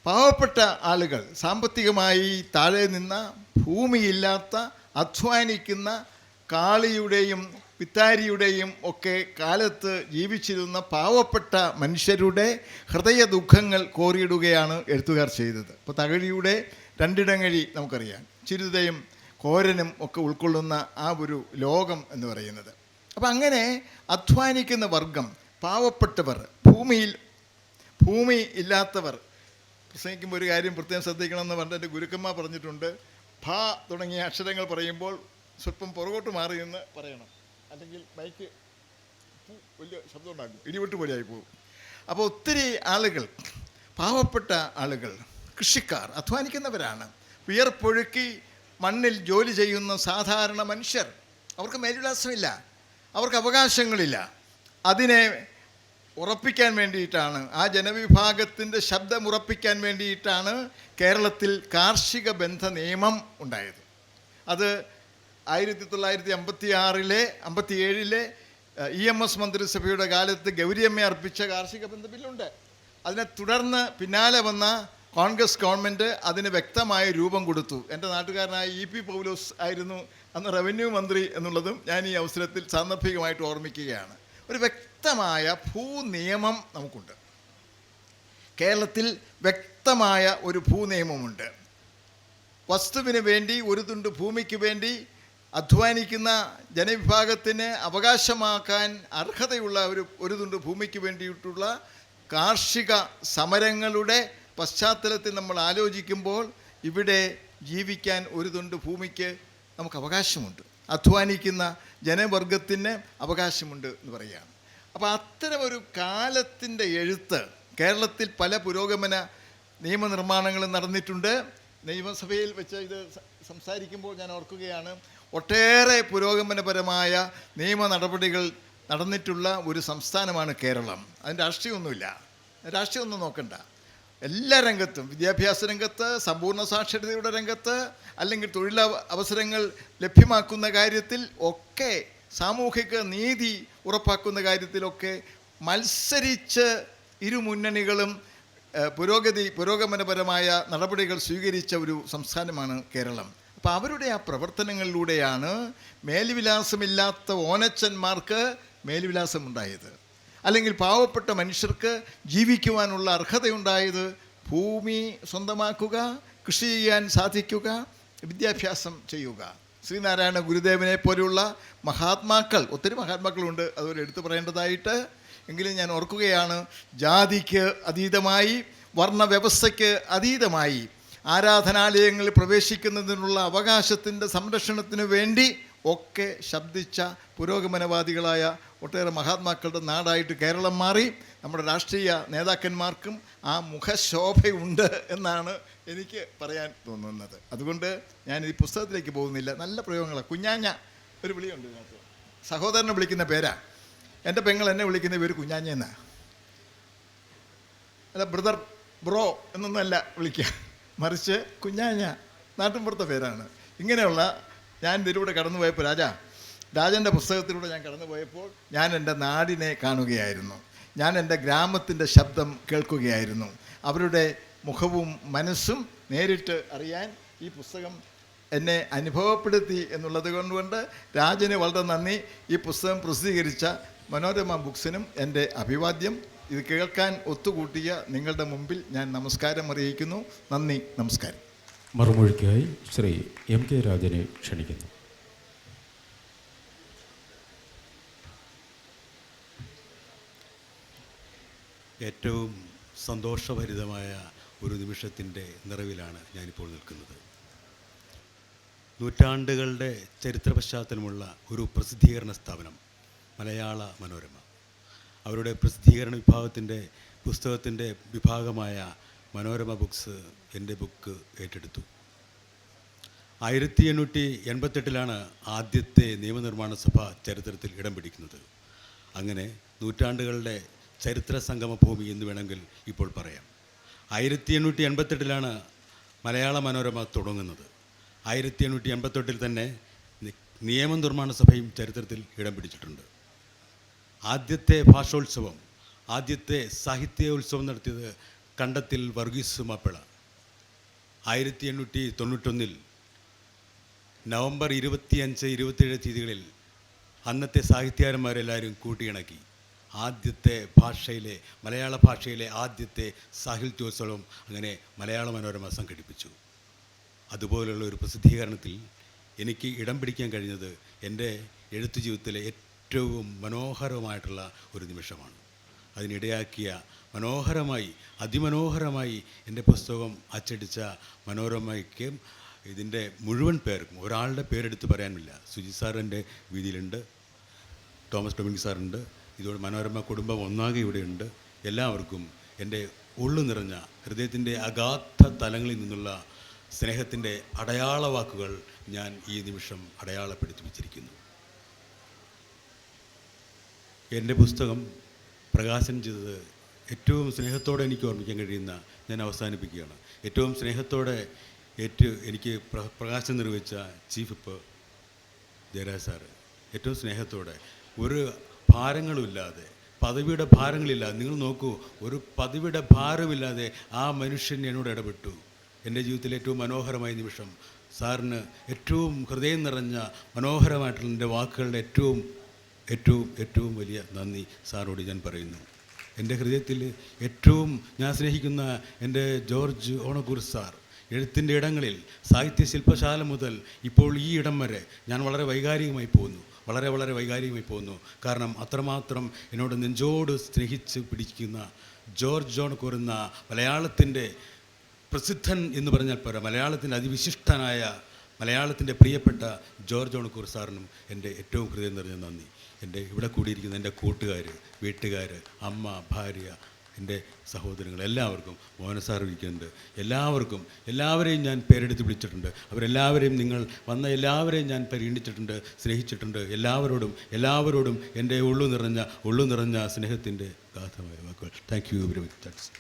പാവപ്പെട്ട ആളുകൾ സാമ്പത്തികമായി താഴെ നിന്ന ഭൂമിയില്ലാത്ത അധ്വാനിക്കുന്ന കാളിയുടെയും പിത്താരിയുടെയും ഒക്കെ കാലത്ത് ജീവിച്ചിരുന്ന പാവപ്പെട്ട മനുഷ്യരുടെ ഹൃദയ ദുഃഖങ്ങൾ കോറിയിടുകയാണ് എഴുത്തുകാർ ചെയ്തത്. ഇപ്പോൾ തകഴിയുടെ രണ്ടിടങ്ങഴി നമുക്കറിയാം. ചിരുതയും കോരനും ഒക്കെ ഉൾക്കൊള്ളുന്ന ആ ഒരു ലോകം എന്ന് പറയുന്നത്. അപ്പം അങ്ങനെ അധ്വാനിക്കുന്ന വർഗം പാവപ്പെട്ടവർ ഭൂമിയിൽ ഭൂമി ഇല്ലാത്തവർ പ്രസംഗിക്കുമ്പോൾ ഒരു കാര്യം പ്രത്യേകം ശ്രദ്ധിക്കണം എന്ന് പറഞ്ഞിട്ട് എന്റെ ഗുരുക്കന്മാർ പറഞ്ഞിട്ടുണ്ട്. ഭ തുടങ്ങിയ അക്ഷരങ്ങൾ പറയുമ്പോൾ സ്വല്പം പുറകോട്ട് മാറി എന്ന് പറയണം. അല്ലെങ്കിൽ ബൈക്ക് വലിയ ശബ്ദം ഉണ്ടാക്കും. ഇടിവെട്ട് പോലെയായി പോകും. അപ്പോൾ ഒത്തിരി ആളുകൾ പാവപ്പെട്ട ആളുകൾ കൃഷിക്കാർ അധ്വാനിക്കുന്നവരാണ്. വിയർപ്പൊഴുക്കി മണ്ണിൽ ജോലി ചെയ്യുന്ന സാധാരണ മനുഷ്യർ. അവർക്ക് മേൽവിലാസമില്ല അവർക്ക് അവകാശങ്ങളില്ല. അതിനെ ഉറപ്പിക്കാൻ വേണ്ടിയിട്ടാണ് ആ ജനവിഭാഗത്തിന്റെ ശബ്ദം ഉറപ്പിക്കാൻ വേണ്ടിയിട്ടാണ് കേരളത്തിൽ കാർഷിക ബന്ധ നിയമം ഉണ്ടായത്. അത് ആയിരത്തി തൊള്ളായിരത്തി അമ്പത്തി ആറിലെ അമ്പത്തി ഏഴിലെ ഇ എം എസ് മന്ത്രിസഭയുടെ കാലത്ത് ഗൗരിയമ്മ അർപ്പിച്ച കാർഷിക ബന്ധ ബില്ലുണ്ട്. അതിനെ തുടർന്ന് പിന്നാലെ വന്ന കോൺഗ്രസ് ഗവൺമെന്റ് അതിന് വ്യക്തമായ രൂപം കൊടുത്തു. എന്റെ നാട്ടുകാരനായ ഇ പി പൗലോസ് ആയിരുന്നു അന്ന് റവന്യൂ മന്ത്രി എന്നുള്ളതും ഞാൻ ഈ അവസരത്തിൽ സാന്ദർഭികമായിട്ട് ഓർമ്മിക്കുകയാണ്. ഒരു വ്യക്തമായ ഭൂനിയമം നമുക്കുണ്ട്. കേരളത്തിൽ വ്യക്തമായ ഒരു ഭൂനിയമമുണ്ട്. വസ്തുവിന് വേണ്ടി ഒരു തുണ്ട് ഭൂമിക്ക് വേണ്ടി അധ്വാനിക്കുന്ന ജനവിഭാഗത്തിന് അവകാശമാക്കാൻ അർഹതയുള്ള ഒരു ഒരു തുണ്ട് ഭൂമിക്ക് വേണ്ടിയിട്ടുള്ള കാർഷിക സമരങ്ങളുടെ പശ്ചാത്തലത്തിൽ നമ്മൾ ആലോചിക്കുമ്പോൾ ഇവിടെ ജീവിക്കാൻ ഒരു തുണ്ട് ഭൂമിക്ക് നമുക്ക് അവകാശമുണ്ട്. അധ്വാനിക്കുന്ന ജനവർഗത്തിന് അവകാശമുണ്ട് എന്ന് പറയുകയാണ്. അപ്പോൾ അത്തരം ഒരു കാലത്തിന്റെ എഴുത്ത് കേരളത്തിൽ പല പുരോഗമന നിയമനിർമ്മാണങ്ങളും നടന്നിട്ടുണ്ട്. നിയമസഭയിൽ വെച്ച് ഇത് സംസാരിക്കുമ്പോൾ ഞാൻ ഓർക്കുകയാണ് ഒട്ടേറെ പുരോഗമനപരമായ നിയമ നടപടികൾ നടന്നിട്ടുള്ള ഒരു സംസ്ഥാനമാണ് കേരളം. അതിന് രാഷ്ട്രീയമൊന്നുമില്ല രാഷ്ട്രീയമൊന്നും നോക്കണ്ട. എല്ലാ രംഗത്തും വിദ്യാഭ്യാസ രംഗത്ത് സമ്പൂർണ സാക്ഷരതയുടെ രംഗത്ത് അല്ലെങ്കിൽ തൊഴിൽ അവസരങ്ങൾ ലഭ്യമാക്കുന്ന കാര്യത്തിൽ ഒക്കെ സാമൂഹിക നീതി ഉറപ്പാക്കുന്ന കാര്യത്തിലൊക്കെ മത്സരിച്ച് ഇരു മുന്നണികളും പുരോഗതി പുരോഗമനപരമായ നടപടികൾ സ്വീകരിച്ച ഒരു സംസ്ഥാനമാണ് കേരളം. അപ്പോൾ അവരുടെ ആ പ്രവർത്തനങ്ങളിലൂടെയാണ് മേൽവിലാസമില്ലാത്ത ഓനച്ചന്മാർക്ക് മേൽവിലാസമുണ്ടായത്. അല്ലെങ്കിൽ പാവപ്പെട്ട മനുഷ്യർക്ക് ജീവിക്കുവാനുള്ള അർഹതയുണ്ടായത് ഭൂമി സ്വന്തമാക്കുക കൃഷി ചെയ്യാൻ സാധിക്കുക വിദ്യാഭ്യാസം ചെയ്യുക. ശ്രീനാരായണ ഗുരുദേവനെ പോലെയുള്ള മഹാത്മാക്കൾ ഒത്തിരി മഹാത്മാക്കളുണ്ട് അതുപോലെ എടുത്തു പറയേണ്ടതായിട്ട്. എങ്കിലും ഞാൻ ഓർക്കുകയാണ് ജാതിക്ക് അതീതമായി വർണവ്യവസ്ഥയ്ക്ക് അതീതമായി ആരാധനാലയങ്ങളിൽ പ്രവേശിക്കുന്നതിനുള്ള അവകാശത്തിന്റെ സംരക്ഷണത്തിന് വേണ്ടി ഒക്കെ ശബ്ദിച്ച പുരോഗമനവാദികളായ ഒട്ടേറെ മഹാത്മാക്കളുടെ നാടായിട്ട് കേരളം മാറി. നമ്മുടെ രാഷ്ട്രീയ നേതാക്കന്മാർക്കും ആ മുഖശോഭയുണ്ട് എന്നാണ് എനിക്ക് പറയാൻ തോന്നുന്നത്. അതുകൊണ്ട് ഞാൻ ഈ പുസ്തകത്തിലേക്ക് പോകുന്നില്ല. നല്ല പ്രയോഗങ്ങളാണ് കുഞ്ഞാഞ്ഞ ഒരു വിളിയുണ്ട് ഇതിനകത്ത്. സഹോദരനെ വിളിക്കുന്ന പേരാ. എന്റെ പെങ്ങൾ എന്നെ വിളിക്കുന്ന പേര് കുഞ്ഞാഞ്ഞ എന്നാ. അല്ല ബ്രദർ ബ്രോ എന്നൊന്നുമല്ല വിളിക്കുക. മറിച്ച് കുഞ്ഞാഞ്ഞ നാട്ടിൻപുറത്തെ പേരാണ്. ഇങ്ങനെയുള്ള ഞാൻ ഇതിലൂടെ കടന്നു പോയപ്പോൾ രാജാ രാജന്റെ പുസ്തകത്തിലൂടെ ഞാൻ കടന്നു പോയപ്പോൾ ഞാൻ എന്റെ നാടിനെ കാണുകയായിരുന്നു. ഞാൻ എന്റെ ഗ്രാമത്തിന്റെ ശബ്ദം കേൾക്കുകയായിരുന്നു. അവരുടെ മുഖവും മനസ്സും നേരിട്ട് അറിയാൻ ഈ പുസ്തകം എന്നെ അനുഭവപ്പെടുത്തി എന്നുള്ളത് കൊണ്ടുകൊണ്ട് രാജന് വളരെ നന്ദി. ഈ പുസ്തകം പ്രസിദ്ധീകരിച്ച മനോരമ ബുക്സിനും എന്റെ അഭിവാദ്യം. ഇത് കേൾക്കാൻ ഒത്തുകൂട്ടിയ നിങ്ങളുടെ മുമ്പിൽ ഞാൻ നമസ്കാരം അറിയിക്കുന്നു. നന്ദി നമസ്കാരം. മറുമൊഴിക്കായി ശ്രീ എം കെ രാജനെ ക്ഷണിക്കുന്നു. ഏറ്റവും സന്തോഷഭരിതമായ ഒരു നിമിഷത്തിന്റെ നിറവിലാണ് ഞാനിപ്പോൾ നിൽക്കുന്നത്. നൂറ്റാണ്ടുകളുടെ ചരിത്ര പശ്ചാത്തലമുള്ള ഒരു പ്രസിദ്ധീകരണ സ്ഥാപനം മലയാള മനോരമ. അവരുടെ പ്രസിദ്ധീകരണ വിഭാഗത്തിന്റെ പുസ്തകത്തിന്റെ വിഭാഗമായ മനോരമ ബുക്സ് എന്റെ ബുക്ക് ഏറ്റെടുത്തു. ആയിരത്തി എണ്ണൂറ്റി എൺപത്തെട്ടിലാണ് ആദ്യത്തെ നിയമനിർമ്മാണ സഭ ചരിത്രത്തിൽ ഇടം പിടിക്കുന്നത്. അങ്ങനെ നൂറ്റാണ്ടുകളുടെ ചരിത്ര സംഗമ ഭൂമി എന്ന് വേണമെങ്കിൽ ഇപ്പോൾ പറയാം. ആയിരത്തി എണ്ണൂറ്റി എൺപത്തെട്ടിലാണ് മലയാള മനോരമ തുടങ്ങുന്നത്. ആയിരത്തി എണ്ണൂറ്റി എൺപത്തെട്ടിൽ തന്നെ നിയമനിർമ്മാണ സഭയും ചരിത്രത്തിൽ ഇടം പിടിച്ചിട്ടുണ്ട്. ആദ്യത്തെ ഭാഷോത്സവം ആദ്യത്തെ സാഹിത്യോത്സവം നടത്തിയത് കണ്ടത്തിൽ വർഗീസ് മാപ്പിള. ആയിരത്തി എണ്ണൂറ്റി തൊണ്ണൂറ്റൊന്നിൽ നവംബർ ഇരുപത്തിയഞ്ച് ഇരുപത്തിയേഴ് തീയതികളിൽ അന്നത്തെ സാഹിത്യകാരന്മാരെല്ലാവരും കൂട്ടിയിണക്കി. ആദ്യത്തെ ഭാഷയിലെ മലയാള ഭാഷയിലെ ആദ്യത്തെ സാഹിത്യോത്സവം അങ്ങനെ മലയാള മനോരമ സംഘടിപ്പിച്ചു. അതുപോലുള്ള ഒരു പ്രസിദ്ധീകരണത്തിൽ എനിക്ക് ഇടം പിടിക്കാൻ കഴിഞ്ഞത് എന്റെ എഴുത്തു ജീവിതത്തിലെ ഏറ്റവും മനോഹരമായിട്ടുള്ള ഒരു നിമിഷമാണ്. അതിനിടയാക്കിയ മനോഹരമായി അതിമനോഹരമായി എന്റെ പുസ്തകം അച്ചടിച്ച മനോരമയ്ക്ക് ഇതിന്റെ മുഴുവൻ പേർക്കും ഒരാളുടെ പേരെടുത്ത് പറയാനില്ല. സുജി സാറിന്റെ വീതിയിലുണ്ട് തോമസ് ഡൊമിനിക് സാറുണ്ട് ഇതോടെ മനോരമ കുടുംബം ഒന്നാകെ ഇവിടെയുണ്ട്. എല്ലാവർക്കും എന്റെ ഉള്ളു നിറഞ്ഞ ഹൃദയത്തിന്റെ അഗാധ തലങ്ങളിൽ നിന്നുള്ള സ്നേഹത്തിന്റെ അടയാള വാക്കുകൾ ഞാൻ ഈ നിമിഷം അടയാളപ്പെടുത്തി വച്ചിരിക്കുന്നു. എന്റെ പുസ്തകം പ്രകാശനം ചെയ്തത് ഏറ്റവും സ്നേഹത്തോടെ എനിക്ക് ഓർമ്മിക്കാൻ കഴിയുന്ന ഞാൻ അവസാനിപ്പിക്കുകയാണ്. ഏറ്റവും സ്നേഹത്തോടെ ഏറ്റവും എനിക്ക് പ്ര- പ്രകാശനം നിർവഹിച്ച ചീഫ് ഇപ്പ് ജയരാജ് സാറ്. ഏറ്റവും സ്നേഹത്തോടെ ഒരു ഭാരങ്ങളുമില്ലാതെ പദവിയുടെ ഭാരങ്ങളില്ലാതെ നിങ്ങൾ നോക്കൂ ഒരു പദവിയുടെ ഭാരമില്ലാതെ ആ മനുഷ്യൻ എന്നോട് ഇടപെട്ടു. എന്റെ ജീവിതത്തിലെ ഏറ്റവും മനോഹരമായ നിമിഷം സാറിന് ഏറ്റവും ഹൃദയം നിറഞ്ഞ മനോഹരമായിട്ടുള്ള എന്റെ വാക്കുകളുടെ ഏറ്റവും ഏറ്റവും ഏറ്റവും വലിയ നന്ദി സാറോട് ഞാൻ പറയുന്നു. എന്റെ ഹൃദയത്തിൽ ഏറ്റവും ഞാൻ സ്നേഹിക്കുന്ന എന്റെ ജോർജ് ഓണക്കൂർ സാർ എഴുത്തിന്റെ ഇടങ്ങളിൽ സാഹിത്യ ശില്പശാല മുതൽ ഇപ്പോൾ ഈ ഇടം വരെ ഞാൻ വളരെ വൈകാരികമായി പോകുന്നു. വളരെ വളരെ വൈകാരികമായി പോകുന്നു. കാരണം അത്രമാത്രം എന്നോട് നെഞ്ചോട് സ്നേഹിച്ച് പിടിക്കുന്ന ജോർജ് ജോൺ കോരുന്ന മലയാളത്തിന്റെ പ്രസിദ്ധൻ എന്ന് പറഞ്ഞാൽ പോരാ മലയാളത്തിന്റെ അതിവിശിഷ്ടനായ മലയാളത്തിന്റെ പ്രിയപ്പെട്ട ജോർജ് ഓണക്കൂർ സാറിനും എന്റെ ഏറ്റവും ഹൃദയം നിറഞ്ഞ നന്ദി. എന്റെ ഇവിടെ കൂടിയിരിക്കുന്ന എന്റെ കൂട്ടുകാർ വീട്ടുകാർ അമ്മ ഭാര്യ എന്റെ സഹോദരങ്ങൾ എല്ലാവർക്കും മോഹന സാർ വിളിക്കുന്നുണ്ട് എല്ലാവർക്കും എല്ലാവരെയും ഞാൻ പേരെടുത്ത് വിളിച്ചിട്ടുണ്ട്. അവരെല്ലാവരെയും നിങ്ങൾ വന്ന എല്ലാവരെയും ഞാൻ പരിഗണിച്ചിട്ടുണ്ട് സ്നേഹിച്ചിട്ടുണ്ട്. എല്ലാവരോടും എല്ലാവരോടും എന്റെ ഉള്ളു നിറഞ്ഞ ഉള്ളു നിറഞ്ഞ സ്നേഹത്തിന്റെ ഗാഥമായ വാക്കുകൾ. Thank you very much